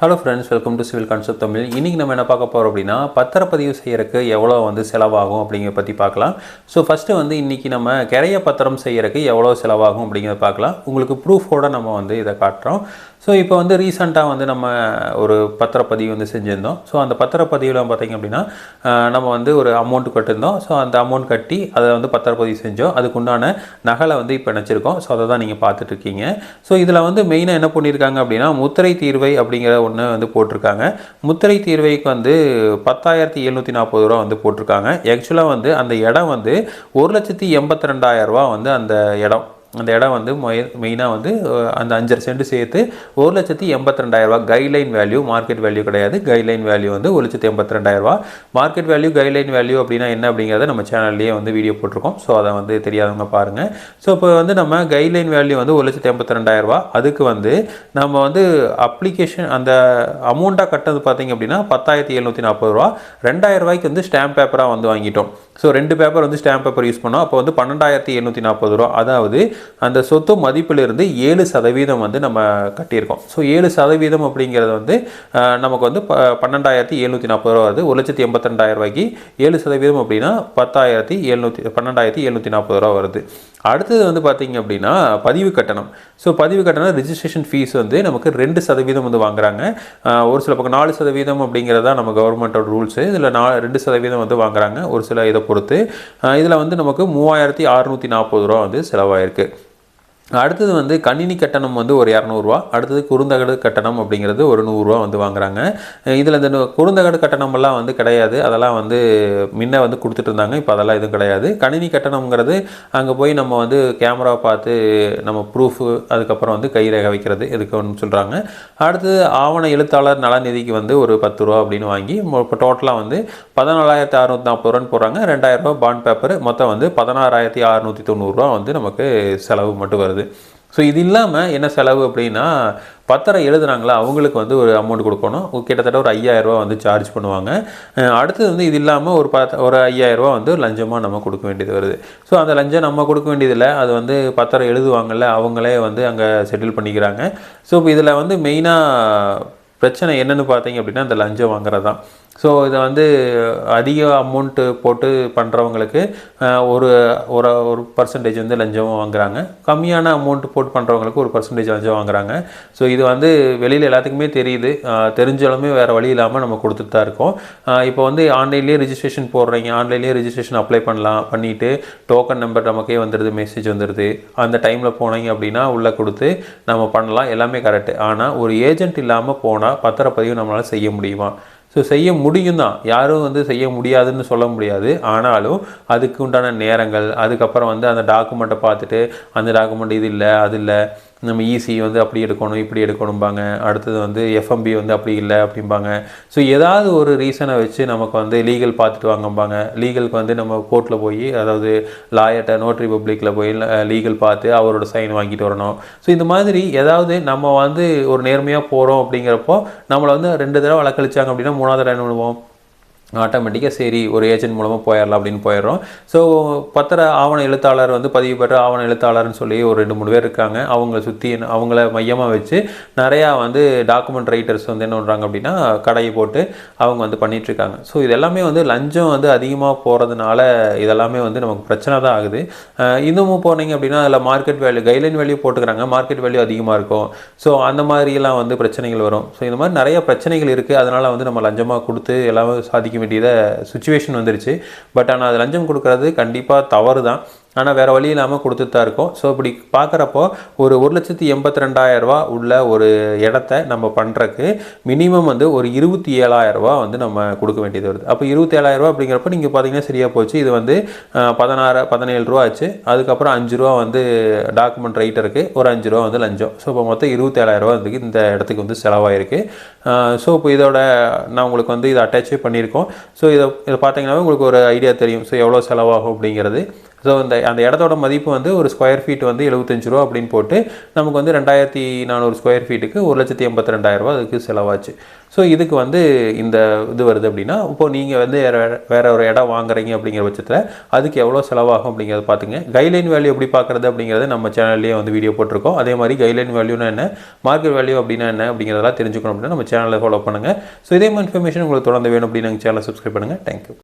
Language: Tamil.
Hello friends welcome to civil concept Tamil இன்றைக்கி நம்ம என்ன பார்க்க போகிறோம் அப்படின்னா பத்திரப்பதிவு செய்கிறக்கு எவ்வளோ வந்து செலவாகும் அப்படிங்கிறத பற்றி பார்க்கலாம். ஸோ ஃபஸ்ட்டு வந்து இன்றைக்கி நம்ம கிரைய பத்திரம் செய்கிறக்கு எவ்வளோ செலவாகும் அப்படிங்கிறத பார்க்கலாம். உங்களுக்கு ப்ரூஃபோடு நம்ம வந்து இதை காட்டுறோம். ஸோ இப்போ வந்து ரீசெண்டாக வந்து நம்ம ஒரு பத்திரப்பதிவு வந்து செஞ்சுருந்தோம். ஸோ அந்த பத்திரப்பதிவில் பார்த்திங்க அப்படின்னா நம்ம வந்து ஒரு அமௌண்ட் கட்டியிருந்தோம் ஸோ அந்த அமௌண்ட் கட்டி அதை வந்து பத்திரப்பதிவு செஞ்சோம். அதுக்குண்டான நகலை வந்து இப்போ நினச்சிருக்கோம். ஸோ அதை தான் நீங்கள் பார்த்துட்ருக்கீங்க ஸோ இதில் வந்து மெயினாக என்ன பண்ணியிருக்காங்க அப்படின்னா முத்திரை தீர்வை அப்படிங்கிற ஒன்று வந்து போட்டிருக்காங்க. முத்திரை தீர்வைக்கு வந்து பத்தாயிரத்தி எழுநூற்றி நாற்பது ரூபா வந்து போட்டிருக்காங்க. ஆக்சுவலாக வந்து அந்த இடம் வந்து ஒரு லட்சத்தி எண்பத்தி ரெண்டாயிரம் ரூபா வந்து அந்த இடம் அந்த இடம் வந்து மெயினாக வந்து அந்த அஞ்சரை சென்ட் சேர்த்து ஒரு லட்சத்தி எண்பத்தி ரெண்டாயிரரூவா கைட்லைன் வேல்யூ மார்க்கெட் வேல்யூ கிடையாது. கைட்லைன் வேல்யூ வந்து ஒரு லட்சத்தி எண்பத்தி ரெண்டாயிரரூவா மார்க்கெட் வேல்யூ கைட்லைன் வேல்யூ அப்படின்னா என்ன அப்படிங்கிறத நம்ம சேனல்லேயே வந்து வீடியோ போட்டிருக்கோம். ஸோ அதை வந்து தெரியாதவங்க பாருங்கள் ஸோ இப்போ வந்து நம்ம கைட்லைன் வேல்யூ வந்து ஒரு லட்சத்தி எண்பத்தி ரெண்டாயிரரூவா அதுக்கு வந்து நம்ம வந்து அப்ளிகேஷன் அந்த அமௌண்ட்டாக கட்டது பார்த்தீங்க அப்படின்னா பத்தாயிரத்தி எழுநூற்றி நாற்பது ரூபா ரெண்டாயிரம் ரூபாய்க்கு வந்து ஸ்டாம்ப் பேப்பராக வந்து வாங்கிட்டோம். ஸோ ரெண்டு பேப்பர் வந்து ஸ்டாம்ப் பேப்பர் யூஸ் பண்ணோம். அப்போ வந்து பன்னெண்டாயிரத்தி எழுநூற்றி நாற்பது ரூபா. அதாவது அந்த சொத்து மதிப்பிலிருந்து ஏழு சதவீதம் வந்து நம்ம கட்டியிருக்கோம். ஸோ ஏழு சதவீதம் அப்படிங்கிறது வந்து நமக்கு வந்து ப பன்னெண்டாயிரத்தி எழுநூற்றி நாற்பது ரூபா வருது. ஒரு லட்சத்தி எண்பத்திரெண்டாயிரம் ரூபாய்க்கு ஏழு சதவீதம் அப்படின்னா பத்தாயிரத்தி எழுநூற்றி பன்னெண்டாயிரத்தி எழுநூற்றி நாற்பது ரூபா வருது. அடுத்தது வந்து பார்த்தீங்க அப்படின்னா பதிவு கட்டணம். ஸோ பதிவு கட்டணம் ரிஜிஸ்ட்ரேஷன் ஃபீஸ் வந்து நமக்கு ரெண்டு சதவீதம் வந்து வாங்குறாங்க. ஒரு சில பக்கம் நாலு சதவீதம் அப்படிங்கிறது தான் நம்ம கவர்மெண்ட்டோட ரூல்ஸு இதில் நா ரெண்டு சதவீதம் வந்து வாங்குறாங்க. ஒரு சில இதை பொறுத்து இதில் வந்து நமக்கு மூவாயிரத்தி அறுநூற்றி நாற்பது ரூபா வந்து செலவாயிருக்கு. அடுத்தது வந்து கணினி கட்டணம் வந்து ஒரு இரநூறுவா அடுத்தது குறுந்தகடு கட்டணம் அப்படிங்கிறது ஒரு நூறுரூவா வந்து வாங்குறாங்க. இதில் இந்த குறுந்தகடு கட்டணமெல்லாம் வந்து கிடையாது. அதெல்லாம் வந்து முன்ன வந்து கொடுத்துட்டு இருந்தாங்க இப்போ அதெல்லாம் எதுவும் கிடையாது. கணினி கட்டணம்ங்கிறது அங்கே போய் நம்ம வந்து கேமரா பார்த்து நம்ம ப்ரூஃபு அதுக்கப்புறம் வந்து கைரேகை வைக்கிறது இதுக்கு ஒன்று சொல்கிறாங்க அடுத்தது ஆவண எழுத்தாளர் நலநிதிக்கு வந்து ஒரு பத்து ரூபா அப்படின்னு வாங்கி இப்போ டோட்டலாக வந்து பதினாலாயிரத்தி அறுநூத்தி நாற்பது ரூபான்னு போடுறாங்க. ரெண்டாயிரரூபா பாண்ட் பேப்பர் மொத்தம் வந்து பதினாறாயிரத்தி அறுநூற்றி தொண்ணூறுரூவா வந்து நமக்கு செலவு மட்டும் வருது. ஸோ இது இல்லாமல் என்ன செலவு அப்படின்னா பத்திரம் எழுதுனாங்களா அவங்களுக்கு வந்து ஒரு அமௌண்ட் கொடுக்கணும். கிட்டத்தட்ட ஒரு ஐயாயிரரூபா வந்து சார்ஜ் பண்ணுவாங்க. அடுத்தது வந்து இது இல்லாமல் ஒரு பத் ஒரு ஐயாயிரரூபா வந்து லஞ்சமாக நம்ம கொடுக்க வேண்டியது வருது. ஸோ அந்த லஞ்சம் நம்ம கொடுக்க வேண்டியதில்லை. அது வந்து பத்திரம் எழுதுவாங்கள்ல அவங்களே வந்து அங்கே செட்டில் பண்ணிக்கிறாங்க. ஸோ இப்போ இதில் வந்து மெயினாக பிரச்சனை என்னென்னு பார்த்தீங்க அப்படின்னா அந்த லஞ்சம் வாங்குறது தான் ஸோ இதை வந்து அதிக அமௌண்ட்டு போட்டு பண்ணுறவங்களுக்கு ஒரு ஒரு ஒரு பர்சன்டேஜ் வந்து லஞ்சம் வாங்குறாங்க. கம்மியான அமௌண்ட் போட்டு பண்ணுறவங்களுக்கு ஒரு பர்சன்டேஜ் லஞ்சம் வாங்குறாங்க. ஸோ இது வந்து வெளியில் எல்லாத்துக்குமே தெரியுது. தெரிஞ்சாலுமே வேறு வழி இல்லாமல் நம்ம கொடுத்துட்டு தான் இருக்கோம். இப்போ வந்து ஆன்லைன்லேயே ரிஜிஸ்ட்ரேஷன் போடுறீங்க. ஆன்லைன்லேயே ரிஜிஸ்ட்ரேஷன் அப்ளை பண்ணலாம் பண்ணிவிட்டு டோக்கன் நம்பர் நமக்கே வந்துடுது மெசேஜ் வந்துடுது அந்த டைமில் போனீங்க அப்படின்னா உள்ளே கொடுத்து நம்ம பண்ணலாம். எல்லாமே கரெக்டு ஆனால் ஒரு ஏஜென்ட் இல்லாமல் போனால் பத்திரப்பதிவு நம்மளால் செய்ய முடியுமா? ஸோ செய்ய முடியும் தான் யாரும் வந்து செய்ய முடியாதுன்னு சொல்ல முடியாது. ஆனாலும் அதுக்கு உண்டான நேரங்கள் அதுக்கப்புறம் வந்து அந்த டாக்குமெண்ட்டை பார்த்துட்டு அந்த டாக்குமெண்ட் இது இல்லை அது இல்லை நம்ம ஈசி வந்து அப்படி எடுக்கணும் இப்படி எடுக்கணும்பாங்க. அடுத்தது வந்து எஃப்எம்பி வந்து அப்படி இல்லை அப்படிம்பாங்க. ஸோ ஏதாவது ஒரு ரீசனை வச்சு நமக்கு வந்து லீகல் பார்த்துட்டு வாங்கம்பாங்க. லீகலுக்கு வந்து நம்ம கோர்ட்டில் போய் அதாவது லாயர்ட்ட நோட்ரி பப்ளிக்கில் போய் லீகல் பார்த்து அவரோட சைன் வாங்கிட்டு வரணும். ஸோ இந்த மாதிரி ஏதாவது நம்ம வந்து ஒரு நேர்மையாக போகிறோம் அப்படிங்கிறப்போ நம்மளை வந்து ரெண்டு தடவை வழக்களிச்சாங்க அப்படின்னா மூணாவது தடவை என்ன பண்ணுவோம்? ஆட்டோமேட்டிக்காக சரி ஒரு ஏஜென்ட் மூலமாக போயிடலாம் அப்படின்னு போயிடுறோம். ஸோ பத்திர ஆவண எழுத்தாளர் வந்து பதிவு பெற்ற ஆவண எழுத்தாளர்னு சொல்லி ஒரு ரெண்டு மூணு பேர் இருக்காங்க. அவங்கள சுற்றி அவங்கள மையமாக வச்சு நிறையா வந்து டாக்குமெண்ட் ரைட்டர்ஸ் வந்து என்ன பண்ணுறாங்க அப்படின்னா கடையை போட்டு அவங்க வந்து பண்ணிகிட்ருக்காங்க ஸோ இது எல்லாமே வந்து லஞ்சம் வந்து அதிகமாக போகிறதுனால இதெல்லாமே வந்து நமக்கு பிரச்சனை தான் ஆகுது. இன்னமும் போனீங்க அப்படின்னா அதில் மார்க்கெட் வேல்யூ கைட்லைன் வேல்யூ போட்டுக்கிறாங்க. மார்க்கெட் வேல்யூ அதிகமாக இருக்கும். ஸோ அந்த மாதிரியெல்லாம் வந்து பிரச்சனைகள் வரும். ஸோ இந்த மாதிரி நிறைய பிரச்சனைகள் இருக்குது அதனால் வந்து நம்ம லஞ்சமாக கொடுத்து எல்லாமே சாதிக்க வேண்டியத சுச்சுவேஷன் வந்துருச்சு. பட் ஆனால் அது லஞ்சம் கொடுக்கறது கண்டிப்பாக தவறு தான் ஆனால் வேறு வழி இல்லாமல் கொடுத்துட்டு தான் இருக்கோம். ஸோ இப்படி பார்க்குறப்போ ஒரு ஒரு லட்சத்தி எண்பத்தி ரெண்டாயிரரூபா உள்ள ஒரு இடத்த நம்ம பண்ணுறக்கு மினிமம் வந்து ஒரு இருபத்தி ஏழாயிரம் ரூபா வந்து நம்ம கொடுக்க வேண்டியது வருது. அப்போ இருபத்தி ஏழாயிரம் ரூபா அப்படிங்கிறப்ப நீங்கள் பார்த்தீங்கன்னா சரியாக போச்சு. இது வந்து பதினாறு பதினேழு ரூபா ஆச்சு. அதுக்கப்புறம் அஞ்சு ரூபா வந்து டாக்குமெண்ட் ரைட்டருக்கு ஒரு அஞ்சு ரூபா வந்து லஞ்சம். ஸோ இப்போ மொத்தம் இருபத்தேழாயிரம் ரூபா வந்து இந்த இடத்துக்கு வந்து செலவாயிருக்கு. ஸோ இப்போ இதோட நான் உங்களுக்கு வந்து இதை அட்டாச்சே பண்ணியிருக்கோம். ஸோ இதை இதை பார்த்தீங்கன்னா உங்களுக்கு ஒரு ஐடியா தெரியும். ஸோ எவ்வளோ செலவாகும் அப்படிங்கிறது. ஸோ இந்த அந்த இடத்தோட மதிப்பு வந்து ஒரு ஸ்கொயர் ஃபீட் வந்து எழுபத்தஞ்சு ரூபா அப்படின்னு போட்டு நமக்கு வந்து ரெண்டாயிரத்தி நானூறு ஸ்கொயர் ஃபீட்டுக்கு ஒரு லட்சத்தி எண்பத்தி ரெண்டாயிரரூபா அதுக்கு செலவாச்சு. ஸோ இதுக்கு வந்து இந்த இது வருது அப்படின்னா இப்போது நீங்கள் வந்து வேறு வேறு ஒரு இடம் வாங்குறீங்க அப்படிங்கிற பட்சத்தில் அதுக்கு எவ்வளோ செலவாகும் அப்படிங்கிறத பார்த்துங்க கைட்லைன் வேல்யூ எப்படி பார்க்குறது அப்படிங்கிறத நம்ம சேனல்லேயே வந்து வீடியோ போட்டிருக்கோம். அதே மாதிரி கைட்லைன் வேல்யூனா என்ன மார்க்கெட் வேல்யூ அப்படின்னா என்ன அப்படிங்கிறதெல்லாம் தெரிஞ்சுக்கணும் அப்படின்னா நம்ம சேனலை ஃபாலோ பண்ணுங்கள் ஸோ இதே மாதிரி இன்ஃபர்மேஷன் உங்களுக்கு தொடர்ந்து வேணும் அப்படின்னு சேனலை சப்ஸ்கிரைப் பண்ணுங்கள் தேங்க்யூ